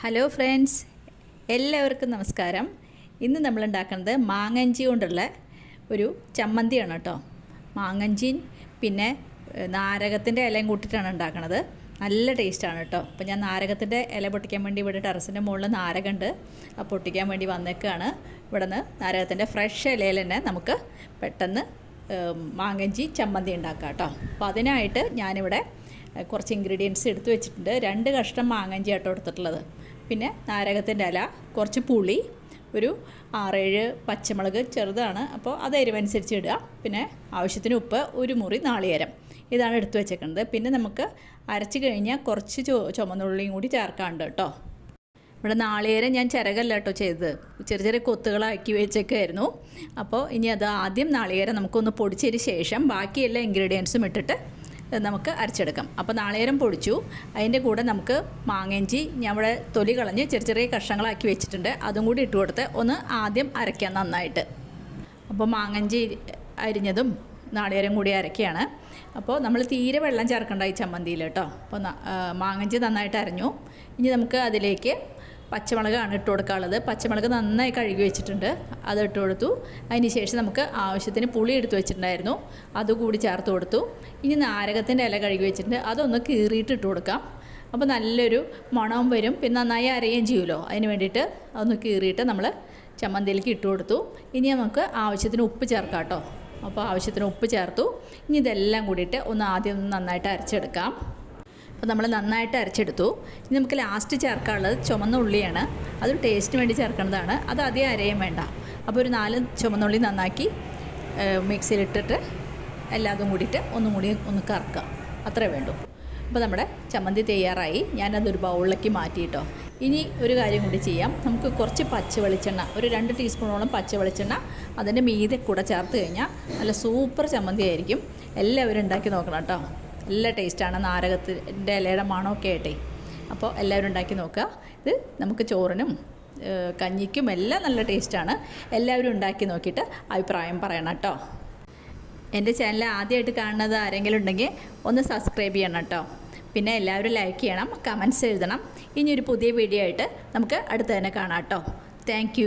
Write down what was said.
Hello friends എല്ലാവർക്കും നമസ്കാരം. ഇന്ന് നമ്മൾ ഉണ്ടാക്കുന്നത് മാങ്ങഞ്ചി കൊണ്ടുള്ള ഒരു ചമ്മന്തിയാണ് കേട്ടോ. മാങ്ങഞ്ചി പിന്നെ നാരകത്തിന്റെ ഇലയും കൂട്ടിയിട്ടാണ് ഉണ്ടാക്കുന്നത് നല്ല ടേസ്റ്റാണ് കേട്ടോ. അപ്പോൾ ഞാൻ നാരകത്തിന്റെ ഇല പൊട്ടിക്കാൻ വേണ്ടി ഇവിടെ ടെറസിന്റെ മുകളിൽ നാരകമുണ്ട് ആ പൊട്ടിക്കാൻ വേണ്ടി വന്നേക്കാണ്. ഇവിടെ നിന്ന് നാരകത്തിന്റെ ഫ്രഷ് ഇലയിൽ തന്നെ നമുക്ക് പെട്ടെന്ന് മാങ്ങഞ്ചി ചമ്മന്തി ഉണ്ടാക്കാം കേട്ടോ. അപ്പോൾ അതിനായിട്ട് ഞാനിവിടെ കുറച്ച് ഇൻഗ്രീഡിയൻസ് എടുത്തു വെച്ചിട്ടുണ്ട്. രണ്ട് കഷ്ണം മാങ്ങഞ്ചി ആട്ടോ എടുത്തിട്ടുള്ളത്. പിന്നെ നാരകത്തിന്റെ ഇല കുറച്ച് പുളി ഒരു ആറേഴ് പച്ചമുളക് ചെറുതാണ്. അപ്പോൾ അത് എരിവനുസരിച്ച് ഇടുക. പിന്നെ ആവശ്യത്തിന് ഉപ്പ് ഒരു മുറി നാളികേരം. ഇതാണ് എടുത്തു വെച്ചേക്കുന്നത്. പിന്നെ നമുക്ക് അരച്ച് കഴിഞ്ഞാൽ കുറച്ച് ചോ ചുമന്നുള്ളിയും കൂടി ചേർക്കാണ്ട് കേട്ടോ. ഇവിടെ നാളികേരം ഞാൻ ചിരകല്ല കേട്ടോ ചെയ്തത്. ചെറിയ ചെറിയ കൊത്തുകളാക്കി വെച്ചേക്കായിരുന്നു. അപ്പോൾ ഇനി അത് ആദ്യം നാളികേരം നമുക്കൊന്ന് പൊടിച്ചതിന് ശേഷം ബാക്കി എല്ലാ ഇൻഗ്രീഡിയൻസും ഇട്ടിട്ട് നമുക്ക് അരച്ചെടുക്കാം. അപ്പോൾ നാളികേരം പൊടിച്ചു. അതിന്റെ കൂടെ നമുക്ക് മാങ്ങഞ്ചി ഞമ്മടെ തൊലി കളഞ്ഞ് ചെറിയ ചെറിയ കഷ്ണങ്ങളാക്കി വെച്ചിട്ടുണ്ട്. അതും കൂടി ഇട്ട് കൊടുത്ത് ഒന്ന് ആദ്യം അരയ്ക്കാം നന്നായിട്ട്. അപ്പോൾ മാങ്ങഞ്ചി അരിഞ്ഞതും നാളികേരം കൂടി അരക്കുകയാണ് അപ്പോൾ നമ്മൾ തീരെ വെള്ളം ചേർക്കേണ്ട ഈ ചമ്മന്തിയിൽ കേട്ടോ. അപ്പോൾ മാങ്ങഞ്ചി നന്നായിട്ട് അരഞ്ഞു. ഇനി നമുക്ക് അതിലേക്ക് പച്ചമുളകാണ് ഇട്ട് കൊടുക്കാനുള്ളത് പച്ചമുളക് നന്നായി കഴുകി വെച്ചിട്ടുണ്ട്. അത് ഇട്ട് കൊടുത്തു. ശേഷം നമുക്ക് ആവശ്യത്തിന് പുളി എടുത്ത് വെച്ചിട്ടുണ്ടായിരുന്നു. അതുകൂടി ചേർത്ത് കൊടുത്തു. ഇനി നാരകത്തിന്റെ ഇല കഴുകി വെച്ചിട്ടുണ്ട്. അതൊന്ന് കീറിയിട്ട് ഇട്ട് കൊടുക്കാം. അപ്പോൾ നല്ലൊരു മണവും വരും. പിന്നെ നന്നായി അരയുകയും ചെയ്യുമല്ലോ. അതിന് വേണ്ടിയിട്ട് അതൊന്ന് കീറിയിട്ട് നമ്മൾ ചമ്മന്തിയിലേക്ക് ഇട്ട് കൊടുത്തു. ഇനി നമുക്ക് ആവശ്യത്തിന് ഉപ്പ് ചേർക്കാം കേട്ടോ. അപ്പോൾ ആവശ്യത്തിന് ഉപ്പ് ചേർത്തു. ഇനി ഇതെല്ലാം കൂടിയിട്ട് ഒന്ന് ആദ്യം ഒന്ന് നന്നായിട്ട് അരച്ചെടുക്കാം. അപ്പോൾ നമ്മൾ നന്നായിട്ട് അരച്ചെടുത്തു. ഇനി നമുക്ക് ലാസ്റ്റ് ചേർക്കാനുള്ളത് ചുമന്ന ഉള്ളിയാണ്. അത് ടേസ്റ്റിന് വേണ്ടി ചേർക്കേണ്ടതാണ് അത് അധികം അരയും വേണ്ട. അപ്പോൾ ഒരു നാല് ചുമന്നുള്ളി നന്നാക്കി മിക്സിയിലിട്ടിട്ട് എല്ലാതും കൂടിയിട്ട് ഒന്നും കൂടി ഒന്ന് കറക്കുക. അത്രേ വേണ്ടൂ. അപ്പോൾ നമ്മുടെ ചമ്മന്തി തയ്യാറായി. ഞാനതൊരു ബൗളിലേക്ക് മാറ്റിയിട്ടോ. ഇനി ഒരു കാര്യം കൂടി ചെയ്യാം. നമുക്ക് കുറച്ച് പച്ച വെളിച്ചെണ്ണ ഒരു രണ്ട് ടീസ്പൂണോളം പച്ച വെളിച്ചെണ്ണ അതിന്റെ മീതെ കൂടെ ചേർത്ത് കഴിഞ്ഞാൽ നല്ല സൂപ്പർ ചമ്മന്തി ആയിരിക്കും. എല്ലാവരും ഉണ്ടാക്കി നോക്കണം കേട്ടോ. നല്ല ടേസ്റ്റാണ്. നാരകത്തിന്റെ ഇലയുടെ മണമൊക്കെ ആയിട്ടേ. അപ്പോൾ എല്ലാവരും ഉണ്ടാക്കി നോക്കുക. ഇത് നമുക്ക് ചോറിനും കഞ്ഞിക്കും എല്ലാം നല്ല ടേസ്റ്റാണ്. എല്ലാവരും ഉണ്ടാക്കി നോക്കിയിട്ട് അഭിപ്രായം പറയണം കേട്ടോ. എന്റെ ചാനൽ ആദ്യമായിട്ട് കാണുന്നത് ആരെങ്കിലും ഉണ്ടെങ്കിൽ ഒന്ന് സബ്സ്ക്രൈബ് ചെയ്യണം കേട്ടോ. പിന്നെ എല്ലാവരും ലൈക്ക് ചെയ്യണം കമൻസ് എഴുതണം. ഇനി ഒരു പുതിയ വീഡിയോ ആയിട്ട് നമുക്ക് അടുത്ത് തന്നെ കാണാം കേട്ടോ. താങ്ക്